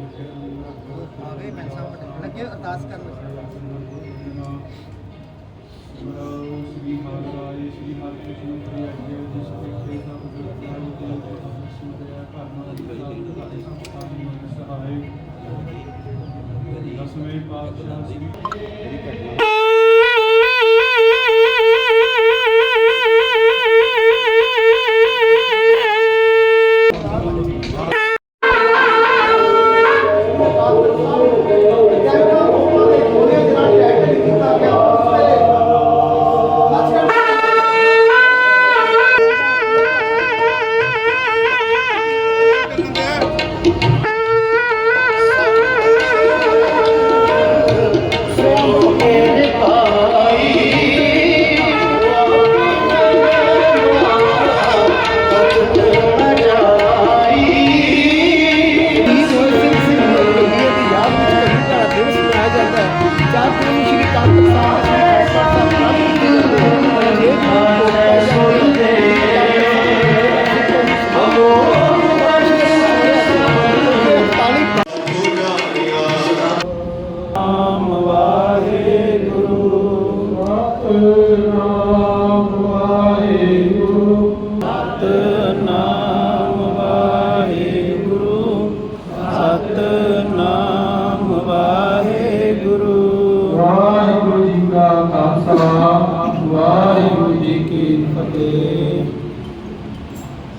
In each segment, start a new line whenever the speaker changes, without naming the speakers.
ਆ ਗਏ ਮੈਂ ਸਾਹਮਣੇ ਲੱਗੇ ਅਰਦਾਸ ਕਰਨ
ਸ੍ਰੀ ਮਹਾਰਾਜ ਸ੍ਰੀ ਹਰਿਕ੍ਰਿਸ਼ਨ ਜੀ ਅੱਗੇ ਜਿਸ ਵਿਖੇ ਸਭ ਗੁਰਦਾਨ ਦੇ ਸੁਣਿਆ ਕਰਨਾ ਦੀ ਸੰਤਾਨ ਸਹਾਇ ਦਸਵੇਂ ਪਾਤਸ਼ਾਹ ਸ੍ਰੀ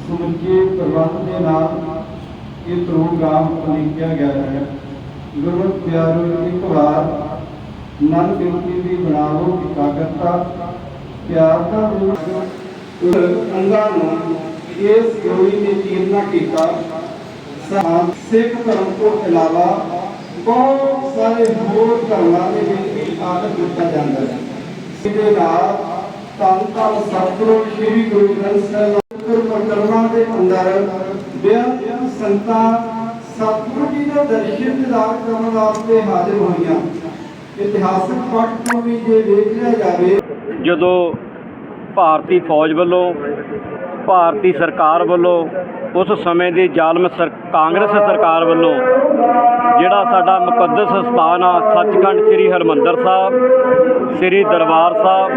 ਸਮੁੱਚੇ ਪ੍ਰਬੰਧ ਦੇ ਨਾਲ ਇਹ ਪ੍ਰੋਗਰਾਮ ਉਲੀਕਿਆ ਗਿਆ ਹੈ। ਗੁਰੂ ਪਿਆਰੋ ਇੱਕ ਵਾਰ ਮਨ ਬਿਰਤੀ ਦੀ ਬਣਾਵੋ ਇਕਾਗਰਤਾ, ਪਿਆਰ ਦਾ ਰੂਪ ਅੰਗਾਂ ਨੂੰ ਇਸ ਗੋਲੀ ਨੇ ਚੀਰਨਾ ਕੀਤਾ। ਸਾ- ਸਿੱਖ ਧਰਮ ਤੋਂ ਇਲਾਵਾ ਬਹੁਤ ਸਾਰੇ ਹੋਰ ਧਰਮਾਂ ਦੇ ਵਿੱਚ ਵੀ ਆਦਰ ਦਿੱਤਾ ਜਾਂਦਾ ਹੈ? ਇਹਦੇ ਨਾਲ ਧੰਨ ਧੰਨ ਸਤਿਗੁਰੂ ਸ੍ਰੀ ਗੁਰੂ ਗ੍ਰੰਥ ਸਾਹਿਬ ਗੁਰ ਪਰਕਰਮਾਂ ਦੇ ਅੰਦਰ ਬੇਅੰਤ ਸੰਤਾਂ ਸਤਿਗੁਰੂ ਜੀ ਦੇ ਦਰਸ਼ਨ ਦੀਦਾਰ ਕਰਨ ਵਾਸਤੇ ਹਾਜ਼ਰ ਹੋਈਆਂ। ਇਤਿਹਾਸਕ ਪੱਖ ਤੋਂ ਵੀ ਜੇ ਵੇਖ ਲਿਆ ਜਾਵੇ।
ਜਦੋਂ ਭਾਰਤੀ ਫੌਜ ਵੱਲੋਂ, ਭਾਰਤੀ ਸਰਕਾਰ ਵੱਲੋਂ, ਉਸ ਸਮੇਂ ਦੀ ਜ਼ਾਲਮ ਸਰ, ਕਾਂਗਰਸ ਸਰਕਾਰ ਵੱਲੋਂ ਜਿਹੜਾ ਸਾਡਾ ਮੁਕੱਦਸ ਸਥਾਨ ਆ, ਸੱਚਖੰਡ ਸ੍ਰੀ ਹਰਮੰਦਰ ਸਾਹਿਬ, ਸ੍ਰੀ ਦਰਬਾਰ ਸਾਹਿਬ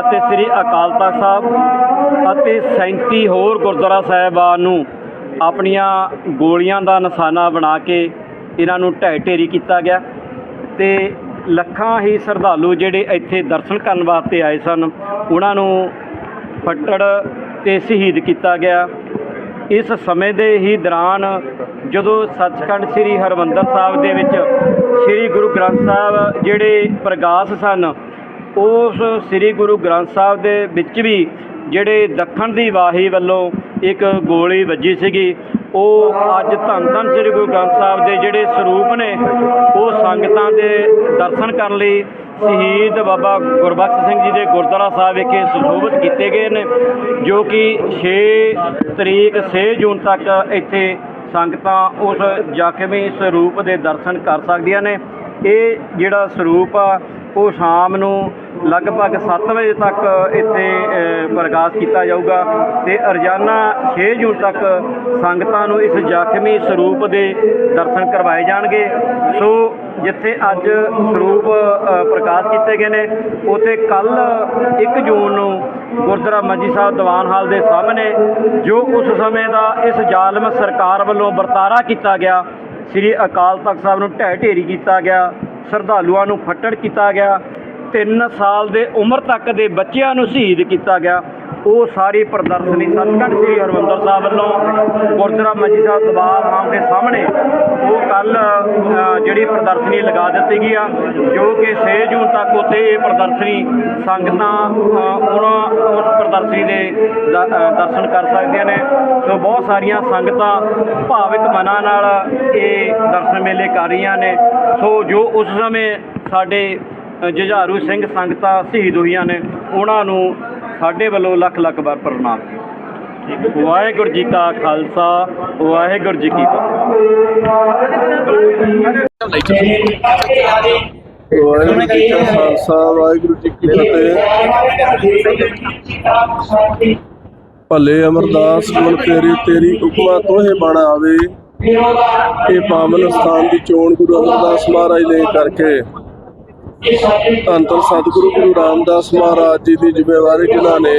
ਅਤੇ ਸ੍ਰੀ ਅਕਾਲ ਤਖਤ ਸਾਹਿਬ ਅਤੇ 37 ਹੋਰ ਗੁਰਦੁਆਰਾ ਸਾਹਿਬਾਨ ਨੂੰ ਆਪਣੀਆਂ ਗੋਲੀਆਂ ਦਾ ਨਿਸ਼ਾਨਾ ਬਣਾ ਕੇ ਇਹਨਾਂ ਨੂੰ ਢਹਿ ਢੇਰੀ ਕੀਤਾ ਗਿਆ ਤੇ ਲੱਖਾਂ ਹੀ ਸ਼ਰਧਾਲੂ ਜਿਹੜੇ ਇੱਥੇ ਦਰਸ਼ਨ ਕਰਨ ਵਾਸਤੇ ਆਏ ਸਨ, ਉਹਨਾਂ ਨੂੰ ਫੱਟੜ ਤੇ ਸ਼ਹੀਦ ਕੀਤਾ ਗਿਆ। ਇਸ ਸਮੇਂ ਦੇ ਹੀ ਦੌਰਾਨ ਜਦੋਂ ਸੱਚਖੰਡ ਸ੍ਰੀ ਹਰਮੰਦਰ ਸਾਹਿਬ ਦੇ ਵਿੱਚ ਸ੍ਰੀ ਗੁਰੂ ਗ੍ਰੰਥ ਸਾਹਿਬ ਜਿਹੜੇ ਪ੍ਰਗਾਸ ਸਨ, ਉਸ ਸ੍ਰੀ ਗੁਰੂ ਗ੍ਰੰਥ ਸਾਹਿਬ ਦੇ ਵਿੱਚ ਵੀ ਜਿਹੜੇ ਦੱਖਣ ਦੀ ਵਾਹੀ ਵੱਲੋਂ ਇੱਕ ਗੋਲੀ ਵੱਜੀ ਸੀਗੀ ਉਹ ਅੱਜ ਧੰਨ ਧੰਨ ਸ੍ਰੀ ਗੁਰੂ ਗ੍ਰੰਥ ਸਾਹਿਬ ਦੇ ਜਿਹੜੇ ਸਰੂਪ ਨੇ, ਉਹ ਸੰਗਤਾਂ ਦੇ ਦਰਸ਼ਨ ਕਰਨ ਲਈ ਸ਼ਹੀਦ ਬਾਬਾ ਗੁਰਬਖਸ਼ ਸਿੰਘ ਜੀ ਦੇ ਗੁਰਦੁਆਰਾ ਸਾਹਿਬ ਵਿਖੇ ਸੁਸ਼ੋਭਿਤ ਕੀਤੇ ਗਏ ਨੇ, ਜੋ ਕਿ 6 ਤਰੀਕ 6 ਜੂਨ ਤੱਕ ਇੱਥੇ ਸੰਗਤਾਂ ਉਸ ਜ਼ਖਮੀ ਸਰੂਪ ਦੇ ਦਰਸ਼ਨ ਕਰ ਸਕਦੀਆਂ ਨੇ। ਇਹ ਜਿਹੜਾ ਸਰੂਪ ਆ, ਉਹ ਸ਼ਾਮ ਨੂੰ ਲਗਭਗ 7 ਵਜੇ ਤੱਕ ਇੱਥੇ ਅ, ਪ੍ਰਕਾਸ਼ ਕੀਤਾ ਜਾਊਗਾ ਤੇ ਰੋਜ਼ਾਨਾ 6 ਜੂਨ ਤੱਕ ਸੰਗਤਾਂ ਨੂੰ ਇਸ ਜ਼ਖਮੀ ਸਰੂਪ ਦੇ ਦਰਸ਼ਨ ਕਰਵਾਏ ਜਾਣਗੇ। ਸੋ ਜਿੱਥੇ ਅੱਜ ਸਰੂਪ ਪ੍ਰਕਾਸ਼ ਕੀਤੇ ਗਏ ਨੇ ਉਥੇ ਕੱਲ 1 ਜੂਨ ਨੂੰ ਗੁਰਦੁਆਰਾ ਮੰਜੀ ਸਾਹਿਬ ਦੀਵਾਨ ਹਾਲ ਦੇ ਸਾਹਮਣੇ ਜੋ ਉਸ ਸਮੇਂ ਦਾ ਇਸ ਜ਼ਾਲਮ ਸਰਕਾਰ ਵੱਲੋਂ ਵਰਤਾਰਾ ਕੀਤਾ ਗਿਆ ਸ੍ਰੀ ਅਕਾਲ ਤਖਤ ਸਾਹਿਬ ਨੂੰ ਢਹਿ ਢੇਰੀ ਕੀਤਾ ਗਿਆ ਸ਼ਰਧਾਲੂਆਂ ਨੂੰ ਫੱਟੜ ਕੀਤਾ ਗਿਆ 3 ਸਾਲ ਦੇ ਉਮਰ ਤੱਕ ਦੇ ਬੱਚਿਆਂ ਨੂੰ ਸ਼ਹੀਦ ਕੀਤਾ ਗਿਆ। ਉਹ ਸਾਰੀ ਪ੍ਰਦਰਸ਼ਨੀ ਸੱਚਖੰਡ ਸ੍ਰੀ ਹਰਮੰਦਰ ਸਾਹਿਬ ਵੱਲੋਂ ਗੁਰਦੁਆਰਾ ਮੰਜੀ ਸਾਹਿਬ ਦਰਬਾਰ ਹਾਲ ਦੇ ਸਾਹਮਣੇ ਉਹ ਕੱਲ ਜਿਹੜੀ ਪ੍ਰਦਰਸ਼ਨੀ ਲਗਾ ਦਿੱਤੀ ਗਈ ਆ, ਜੋ ਕਿ 6 ਜੂਨ ਤੱਕ ਉੱਥੇ ਇਹ ਪ੍ਰਦਰਸ਼ਨੀ ਸੰਗਤਾਂ ਉਹਨਾਂ, ਉਸ ਪ੍ਰਦਰਸ਼ਨੀ ਦੇ ਦਰਸ਼ਨ ਕਰ ਸਕਦੀਆਂ ਨੇ। ਸੋ ਬਹੁਤ ਸਾਰੀਆਂ ਸੰਗਤਾਂ ਭਾਵਿਕ ਮਨਾਂ ਨਾਲ ਇਹ ਦਰਸ਼ਨ ਮੇਲੇ ਕਰ ਰਹੀਆਂ ਨੇ। ਸੋ ਜੋ ਉਸ ਸਮੇਂ ਸਾਡੇ ਜੁਝਾਰੂ ਸਿੰਘ ਸੰਗਤਾਂ ਸ਼ਹੀਦ ਹੋਈਆਂ ਨੇ, ਉਹਨਾਂ ਨੂੰ ਸਾਡੇ ਵੱਲੋਂ ਲੱਖ ਲੱਖ ਵਾਰ ਪ੍ਰਣਾਮ। ਵਾਹਿਗੁਰੂ ਜੀ ਕਾ ਖਾਲਸਾ, ਵਾਹਿਗੁਰੂ ਜੀ ਕੀ ਫਤਿਹ।
ਵਾਹਿਗੁਰੂ ਜੀ ਕਾ ਖਾਲਸਾ, ਵਾਹਿਗੁਰੂ ਜੀ ਕੀ ਫਤਿਹ। ਭਲੇ ਅਮਰਦਾਸ ਗੁਣ ਤੇਰੀ ਤੇਰੀ ਹੁਕਮਾ ਤੋਹੇ ਬਣ ਆਵੇ। ਇਹ ਪਾਵਨ ਸਥਾਨ ਦੀ ਚੋਣ ਗੁਰੂ ਅਮਰਦਾਸ ਮਹਾਰਾਜ ਨੇ ਕਰਕੇ ਧੰਨ ਧੰਨ ਸਤਿਗੁਰੂ ਗੁਰੂ ਰਾਮਦਾਸ ਮਹਾਰਾਜ ਜੀ ਦੀ ਜ਼ਿੰਮੇਵਾਰੀ ਜਿਨ੍ਹਾਂ ਨੇ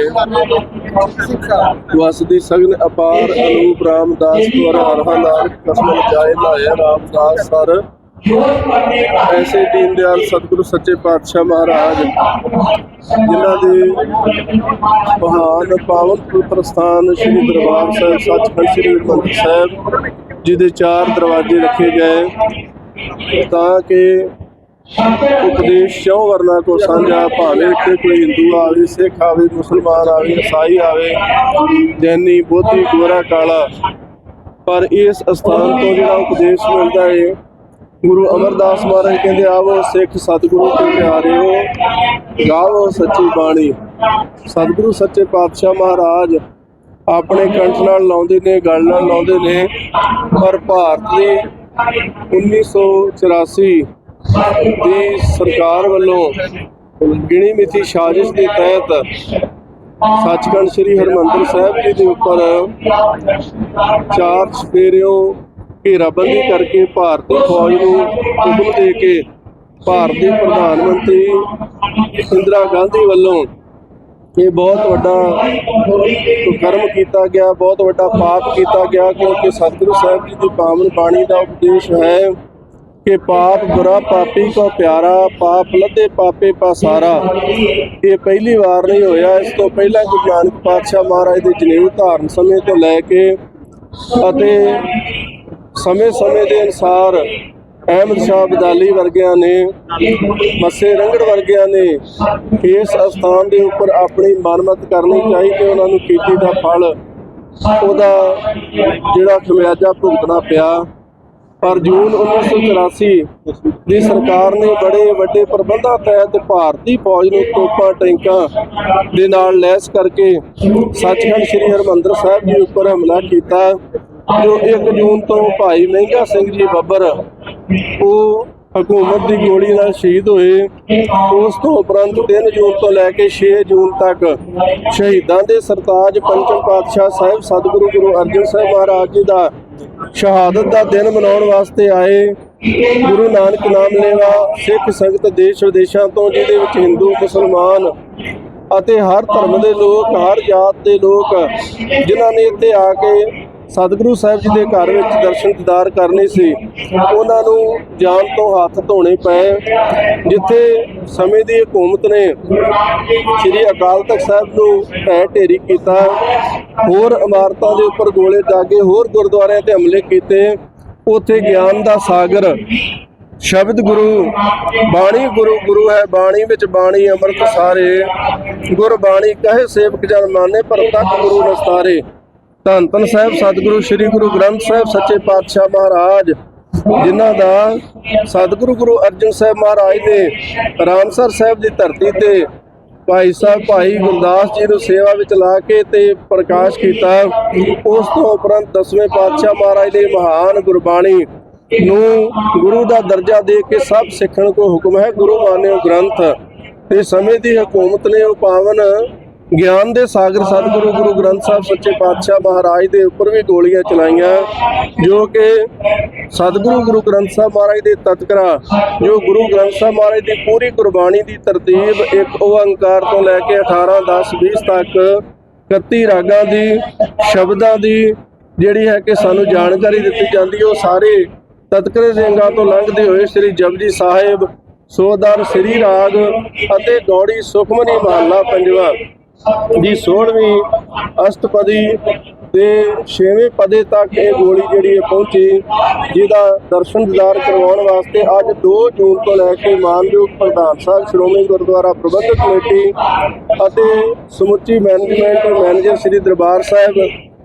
ਵਸਦੀ ਸਗਨ ਅਪਾਰ ਅਨੂਪ ਰਾਮਦਾਸ ਗੁਰ ਹਰਹਾ ਕਸਮ ਜਾਏ ਲਾਇਆ ਰਾਮਦਾਸ ਸਰ। ਐਸੇ ਦੀਨ ਦਿਆਲ ਸਤਿਗੁਰੂ ਸੱਚੇ ਪਾਤਸ਼ਾਹ ਮਹਾਰਾਜ, ਜਿਨ੍ਹਾਂ ਦੇ ਮਹਾਨ ਪਾਵਨ ਪੁੱਤਰ ਸਥਾਨ ਸ੍ਰੀ ਦਰਬਾਰ ਸਾਹਿਬ, ਸੱਚਖੰਡ ਸ੍ਰੀ ਹਰਿਮੰਦਰ ਸਾਹਿਬ, ਜਿਹਦੇ ਚਾਰ ਦਰਵਾਜ਼ੇ ਰੱਖੇ ਗਏ, ਤਾਂ ਕਿ ਉਪਦੇਸ਼ ਚੌ ਵਰਨਾ ਕੋ ਸਾਂਝਾ? ਭਾਵੇਂ ਇੱਥੇ ਕੋਈ ਹਿੰਦੂ ਆਵੇ, ਸਿੱਖ ਆਵੇ, ਮੁਸਲਮਾਨ ਆਵੇ ਈਸਾਈ ਆਵੇ, ਜੈਨੀ, ਬੋਧੀ, ਗੋਰਾ, ਕਾਲਾ। ਪਰ ਇਸ ਅਸਥਾਨ ਤੋਂ ਜਿਹੜਾ ਉਪਦੇਸ਼ ਮਿਲਦਾ ਹੈ ਗੁਰੂ ਅਮਰਦਾਸ ਮਹਾਰਾਜ ਕਹਿੰਦੇ, ਆਵੋ ਸਿੱਖ ਸਤਿਗੁਰੂ ਕੇ ਹੋ ਗਾਵੋ ਸੱਚੀ ਬਾਣੀ। ਸਤਿਗੁਰੂ ਸੱਚੇ ਪਾਤਸ਼ਾਹ ਮਹਾਰਾਜ ਆਪਣੇ ਕੰਠ ਨਾਲ ਲਾਉਂਦੇ ਨੇ, ਗੱਲ ਨਾਲ ਲਾਉਂਦੇ ਨੇ। ਪਰ ਭਾਰਤ ਦੀ 1984 ਦੀ ਸਰਕਾਰ ਵੱਲੋਂ ਗਿਣੀ ਮਿਥੀ ਸਾਜ਼ਿਸ਼ ਦੇ ਤਹਿਤ ਸੱਚਖੰਡ ਸ੍ਰੀ ਹਰਮੰਦਰ ਸਾਹਿਬ ਜੀ ਦੇ ਉੱਪਰ ਚਾਰ ਸਪੇਰਿਓ ਘੇਰਾਬੰਦੀ ਕਰਕੇ ਭਾਰਤੀ ਫੌਜ ਨੂੰ ਹੁਕਮ ਦੇ ਕੇ ਭਾਰਤ ਦੇ ਪ੍ਰਧਾਨ ਮੰਤਰੀ ਇੰਦਰਾ ਗਾਂਧੀ ਵੱਲੋਂ ਇਹ ਬਹੁਤ ਵੱਡਾ ਕਰਮ ਕੀਤਾ ਗਿਆ, ਬਹੁਤ ਵੱਡਾ ਪਾਪ ਕੀਤਾ ਗਿਆ, ਕਿਉਂਕਿ ਸਤਿਗੁਰੂ ਸਾਹਿਬ ਜੀ ਦੀ ਪਾਵਨ ਬਾਣੀ ਦਾ ਉਪਦੇਸ਼ ਹੈ ਕਿ ਪਾਪ ਬੁਰਾ ਪਾਪੀ ਕੋ ਪਿਆਰਾ, ਪਾਪ ਲੱਦੇ ਪਾਪੇ ਪਾਸਾਰਾ ਇਹ ਪਹਿਲੀ ਵਾਰ ਨਹੀਂ ਹੋਇਆ। ਇਸ ਤੋਂ ਪਹਿਲਾਂ ਗੁਰੂ ਨਾਨਕ ਪਾਤਸ਼ਾਹ ਮਹਾਰਾਜ ਦੇ ਜਨੇਊ ਧਾਰਨ ਸਮੇਂ ਤੋਂ ਲੈ ਕੇ ਅਤੇ ਸਮੇਂ-ਸਮੇਂ ਦੇ ਅਨੁਸਾਰ ਅਹਿਮਦ ਸ਼ਾਹ ਬਦਾਲੀ ਵਰਗਿਆਂ ਨੇ, ਮੱਸੇ ਰੰਗੜ ਵਰਗਿਆਂ ਨੇ ਇਸ ਅਸਥਾਨ ਦੇ ਉੱਪਰ ਆਪਣੀ ਮਨਮਤ ਕਰਨੀ ਚਾਹੀਦੀ ਉਹਨਾਂ ਨੂੰ ਕੀਤੀ ਦਾ ਫਲ। ਉਹਦਾ ਜਿਹੜਾ ਖਮਿਆਜਾ ਭੁਗਤਣਾ ਪਿਆ। ਪਰ ਜੂਨ 1984 ਦੀ ਸਰਕਾਰ ਨੇ ਬੜੇ ਵੱਡੇ ਪ੍ਰਬੰਧਾਂ ਤਹਿਤ ਭਾਰਤੀ ਫੌਜ ਨੂੰ ਤੋਪਾਂ ਟੈਂਕਾਂ ਦੇ ਨਾਲ ਲੈਸ ਕਰਕੇ ਸੱਚਖੰਡ ਸ੍ਰੀ ਹਰਮੰਦਰ ਸਾਹਿਬ ਜੀ ਉੱਪਰ ਹਮਲਾ ਕੀਤਾ। ਜੋ 1 ਜੂਨ ਤੋਂ ਭਾਈ ਮਹਿੰਗਾ ਸਿੰਘ ਜੀ ਬੱਬਰ, ਉਹ ਹਕੂਮਤ ਦੀ ਗੋਲੀ ਨਾਲ ਸ਼ਹੀਦ ਹੋਏ। ਉਸ ਤੋਂ ਉਪਰੰਤ 3 ਜੂਨ ਤੋਂ ਲੈ ਕੇ 6 ਜੂਨ ਤੱਕ ਸ਼ਹੀਦਾਂ ਦੇ ਸਰਤਾਜ ਪੰਚਮ ਪਾਤਸ਼ਾਹ ਸਾਹਿਬ ਸਤਿਗੁਰੂ ਗੁਰੂ ਅਰਜਨ ਸਾਹਿਬ ਮਹਾਰਾਜ ਜੀ ਦਾ ਸ਼ਹਾਦਤ ਦਾ ਦਿਨ ਮਨਾਉਣ ਵਾਸਤੇ ਆਏ ਗੁਰੂ ਨਾਨਕ ਨਾਮ ਲੈਵਾ ਸਿੱਖ ਸੰਗਤ ਦੇਸ਼ ਵਿਦੇਸ਼ਾਂ ਤੋਂ, ਜਿਹਦੇ ਵਿੱਚ ਹਿੰਦੂ, ਮੁਸਲਮਾਨ ਅਤੇ ਹਰ ਧਰਮ ਦੇ ਲੋਕ, ਹਰ ਜਾਤ ਦੇ ਲੋਕ, ਜਿਨ੍ਹਾਂ ਨੇ ਇੱਥੇ ਆ ਕੇ ਸਤਿਗੁਰੂ ਸਾਹਿਬ ਜੀ ਦੇ ਘਰ ਵਿੱਚ ਦਰਸ਼ਨ ਦੀਦਾਰ ਕਰਨੇ ਸੀ, ਉਹਨਾਂ ਨੂੰ ਜਾਨ ਤੋਂ ਹੱਥ ਧੋਣੇ ਪਏ, ਜਿੱਥੇ ਸਮੇਂ ਦੀ ਹਕੂਮਤ ਨੇ ਸ੍ਰੀ ਅਕਾਲ ਤਖਤ ਸਾਹਿਬ ਨੂੰ ਢਹਿ ਢੇਰੀ ਕੀਤਾ। ਹੋਰ ਇਮਾਰਤਾਂ ਦੇ ਉੱਪਰ ਗੋਲੇ ਦਾਗੇ ਹੋਰ ਗੁਰਦੁਆਰਿਆਂ ਤੇ ਹਮਲੇ ਕੀਤੇ। ਉੱਥੇ ਗਿਆਨ ਦਾ ਸਾਗਰ। ਸ਼ਬਦ ਗੁਰੂ, ਬਾਣੀ ਗੁਰੂ ਗੁਰੂ ਹੈ ਬਾਣੀ ਵਿੱਚ ਬਾਣੀ, ਅੰਮ੍ਰਿਤ ਸਾਰੇ। ਗੁਰ ਬਾਣੀ ਕਹੇ ਸੇਵਕ ਜਨ ਮਾਨੇ, ਪਰ ਤੱਕ ਗੁਰੂ ਨਸਤਾਰੇ ਧੰਨ ਧੰਨ ਸਾਹਿਬ, ਸਤਿਗੁਰੂ, ਸ੍ਰੀ ਗੁਰੂ ਗ੍ਰੰਥ ਸਾਹਿਬ, ਸੱਚੇ ਪਾਤਸ਼ਾਹ ਮਹਾਰਾਜ। ਜਿਨ੍ਹਾਂ ਦਾ ਸਤਿਗੁਰੂ ਗੁਰੂ ਅਰਜਨ ਸਾਹਿਬ ਮਹਾਰਾਜ ਨੇ ਰਾਮਸਰ ਸਾਹਿਬ ਦੀ ਧਰਤੀ ਤੇ ਭਾਈ ਸਾਹਿਬ, ਭਾਈ ਗੁਰਦਾਸ ਜੀ ਨੂੰ ਸੇਵਾ ਵਿੱਚ ਲਾ ਕੇ ਤੇ ਪ੍ਰਕਾਸ਼ ਕੀਤਾ। ਉਸ ਤੋਂ ਉਪਰੰਤ ਦਸਵੇਂ ਪਾਤਸ਼ਾਹ ਮਹਾਰਾਜ ਦੇ ਮਹਾਨ ਗੁਰਬਾਣੀ ਨੂੰ ਗੁਰੂ ਦਾ ਦਰਜਾ ਦੇ ਕੇ ਸਭ ਸਿੱਖਣ ਕੋ ਹੁਕਮ ਹੈ, ਗੁਰੂ ਮਾਨਿਓ ਗ੍ਰੰਥ। ਤੇ ਸਮੇਂ ਦੀ ਹਕੂਮਤ ਨੇ ਉਹ ਪਾਵਨ ਗਿਆਨ ਦੇ ਸਾਗਰ ਸਤਿਗੁਰੂ ਗੁਰੂ ਗ੍ਰੰਥ ਸਾਹਿਬ ਸੱਚੇ ਪਾਤਸ਼ਾਹ ਮਹਾਰਾਜ ਦੇ ਉੱਪਰ ਵੀ ਗੋਲੀਆਂ ਚਲਾਈਆਂ, ਜੋ ਕਿ ਸਤਿਗੁਰੂ ਗੁਰੂ ਗ੍ਰੰਥ ਸਾਹਿਬ ਮਹਾਰਾਜ ਦੇ ਤਤਕਰਾ, ਜੋ ਗੁਰੂ ਗ੍ਰੰਥ ਸਾਹਿਬ ਮਹਾਰਾਜ ਦੀ ਪੂਰੀ ਕੁਰਬਾਨੀ ਦੀ ਤਰਤੀਬ ਇੱਕ ਓੰਕਾਰ ਤੋਂ ਲੈ ਕੇ 18 10 20 ਤੱਕ 31 ਰਾਗਾਂ ਦੀ, ਸ਼ਬਦਾਂ ਦੀ ਜਿਹੜੀ ਹੈ ਕਿ ਸਾਨੂੰ ਜਾਣਕਾਰੀ ਦਿੱਤੀ ਜਾਂਦੀ ਹੈ ਉਹ ਸਾਰੇ ਤਤਕਰੇ ਸਿੰਘਾਂ ਤੋਂ ਲੰਘਦੇ ਹੋਏ ਸ੍ਰੀ ਜਪਜੀ ਸਾਹਿਬ ਸੋਦਰ, ਸ੍ਰੀ ਰਾਗ ਅਤੇ ਗੌੜੀ ਸੁਖਮਨੀ ਮਹੱਲਾ ਪੰਜਵਾ। ਦੀ 16ਵੀਂ ਅਸ਼ਟਪਦੀ ਦੇ 6ਵੇਂ ਪਦੇ ਤੱਕ ਇਹ ਗੋਲੀ ਜਿਹੜੀ ਹੈ ਪਹੁੰਚੀ, ਜਿਹਦਾ ਦਰਸ਼ਨ ਦਿਦਾਰ ਕਰਵਾਉਣ ਵਾਸਤੇ ਅੱਜ 2 ਜੂਨ ਤੋਂ ਲੈ ਕੇ ਮਾਨਯੋਗ ਪ੍ਰਧਾਨ ਸਾਹਿਬ, ਸ਼੍ਰੋਮਣੀ ਗੁਰਦੁਆਰਾ ਪ੍ਰਬੰਧਕ ਕਮੇਟੀ ਅਤੇ ਸਮੁੱਚੀ ਮੈਨੇਜਮੈਂਟ ਮੈਨੇਜਰ ਸ੍ਰੀ ਦਰਬਾਰ ਸਾਹਿਬ,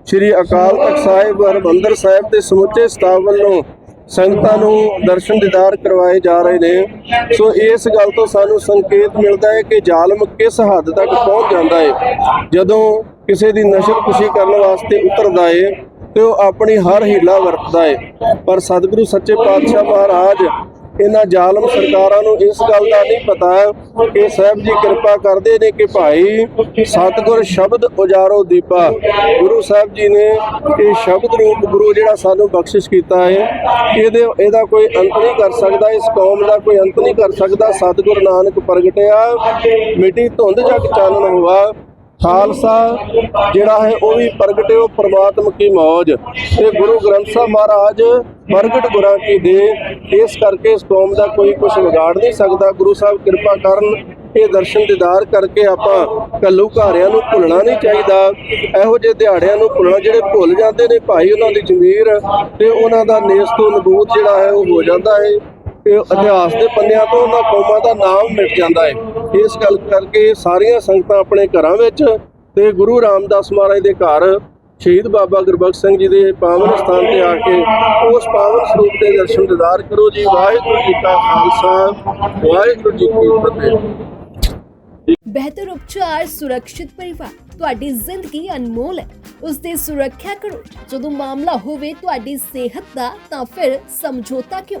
ਸ੍ਰੀ ਅਕਾਲ ਤਖਤ ਸਾਹਿਬ, ਹਰਿਮੰਦਰ ਸਾਹਿਬ ਤੇ ਸਮੁੱਚੇ ਸਟਾਫ ਵੱਲੋਂ ਸੰਗਤਾਂ ਨੂੰ ਦਰਸ਼ਨ ਦੀਦਾਰ ਕਰਵਾਏ ਜਾ ਰਹੇ ਨੇ। ਸੋ ਇਸ ਗੱਲ ਤੋਂ ਸਾਨੂੰ ਸੰਕੇਤ ਮਿਲਦਾ ਹੈ ਕਿ ਜ਼ਾਲਮ ਕਿਸ ਹੱਦ ਤੱਕ ਪਹੁੰਚ ਜਾਂਦਾ ਹੈ। ਜਦੋਂ ਕਿਸੇ ਦੀ ਨਸ਼ਰ ਖੁਸ਼ੀ ਕਰਨ ਵਾਸਤੇ ਉਤਰਦਾ ਹੈ, ਤੇ ਉਹ ਆਪਣੀ ਹਰ ਹੀਲਾ ਵਰਤਦਾ ਹੈ। ਪਰ ਸਤਿਗੁਰੂ ਸੱਚੇ ਪਾਤਸ਼ਾਹ ਮਹਾਰਾਜ ਇਹਨਾਂ ਜ਼ਾਲਮ ਸਰਕਾਰਾਂ ਨੂੰ ਇਸ ਗੱਲ ਦਾ ਨਹੀਂ ਪਤਾ ਕਿ ਸਾਹਿਬ ਜੀ ਕਿਰਪਾ ਕਰਦੇ ਨੇ ਕਿ ਭਾਈ ਸਤਿਗੁਰ ਸ਼ਬਦ ਉਜਾਰੋ ਦੀਪਾ। ਗੁਰੂ ਸਾਹਿਬ ਜੀ ਨੇ ਇਹ ਸ਼ਬਦ ਰੂਪ ਗੁਰੂ ਜਿਹੜਾ ਸਾਨੂੰ ਬਖਸ਼ਿਸ਼ ਕੀਤਾ ਹੈ, ਇਹਦੇ ਇਹਦਾ ਕੋਈ ਅੰਤ ਨਹੀਂ ਕਰ ਸਕਦਾ, ਇਸ ਕੌਮ ਦਾ ਕੋਈ ਅੰਤ ਨਹੀਂ ਕਰ ਸਕਦਾ। ਸਤਿਗੁਰ ਨਾਨਕ ਪ੍ਰਗਟਿਆ, ਮਿੱਟੀ ਧੁੰਦ ਜਗ ਚਾਨਣ ਹੋਆ। ਖਾਲਸਾ ਜਿਹੜਾ ਹੈ ਉਹ ਵੀ ਪ੍ਰਗਟਿਓ, ਪ੍ਰਮਾਤਮ ਕੀ ਮੌਜ। ਤੇ ਗੁਰੂ ਗ੍ਰੰਥ ਸਾਹਿਬ ਮਹਾਰਾਜ ਪ੍ਰਗਟ ਗੁਰਾਂ ਕੀ ਦੇ। ਇਸ ਕਰਕੇ ਇਸ ਕੌਮ ਦਾ ਕੋਈ ਕੁਝ ਵਿਗਾੜ ਨਹੀਂ ਸਕਦਾ। ਗੁਰੂ ਸਾਹਿਬ ਕਿਰਪਾ ਕਰਨ ਇਹ ਦਰਸ਼ਨ ਦੀਦਾਰ ਕਰਕੇ ਆਪਾਂ ਕੱਲੂ ਘਾਰਿਆਂ ਨੂੰ ਭੁੱਲਣਾ ਨਹੀਂ ਚਾਹੀਦਾ। ਇਹੋ ਜਿਹੇ ਦਿਹਾੜਿਆਂ ਨੂੰ ਭੁੱਲਣਾ ਜਿਹੜੇ ਭੁੱਲ ਜਾਂਦੇ ਨੇ ਭਾਈ ਉਹਨਾਂ ਦੀ ਜ਼ਮੀਰ ਤੇ ਉਹਨਾਂ ਦਾ ਨੇਸ ਤੋਂ ਨਬੂਤ ਜਿਹੜਾ ਹੈ ਉਹ ਹੋ ਜਾਂਦਾ ਹੈ। ਤੇ ਇਤਿਹਾਸ ਦੇ ਪੰਨਿਆਂ ਤੋਂ ਉਹਨਾਂ ਕੌਮਾਂ ਦਾ ਨਾਮ ਮਿਟ ਜਾਂਦਾ ਹੈ। ਇਸ ਗੱਲ ਕਰਕੇ ਸਾਰੀਆਂ ਸੰਗਤਾਂ ਆਪਣੇ ਘਰਾਂ ਵਿੱਚ ਤੇ ਗੁਰੂ ਰਾਮਦਾਸ ਮਹਾਰਾਜ ਦੇ ਘਰ ਸ਼ਹੀਦ ਬਾਬਾ ਗੁਰਬਖਸ਼ ਸਿੰਘ ਜੀ ਦੇ ਪਾਵਨ ਸਥਾਨ ਤੇ ਆ ਕੇ ਉਸ ਪਾਵਨ ਸਰੂਪ ਦੇ ਦਰਸ਼ਨ ਦੀਦਾਰ ਕਰੋ ਜੀ। ਵਾਹਿਗੁਰੂ ਜੀ ਕਾ ਖਾਲਸਾ, ਵਾਹਿਗੁਰੂ ਜੀ ਕੀ ਫਤਿਹ।
ਬਿਹਤਰ ਉਪਚਾਰ ਸੁਰੱਖਿਅਤ ਪਰਿਵਾਰ, ਤੁਹਾਡੀ ਜ਼ਿੰਦਗੀ ਅਨਮੋਲ ਹੈ। ਉਸ ਦੀ ਸੁਰੱਖਿਆ ਕਰੋ। ਜਦੋਂ ਮਾਮਲਾ ਹੋਵੇ ਤੁਹਾਡੀ ਸਿਹਤ ਦਾ, ਤਾਂ ਫਿਰ ਸਮਝੌਤਾ ਕਿਉਂ?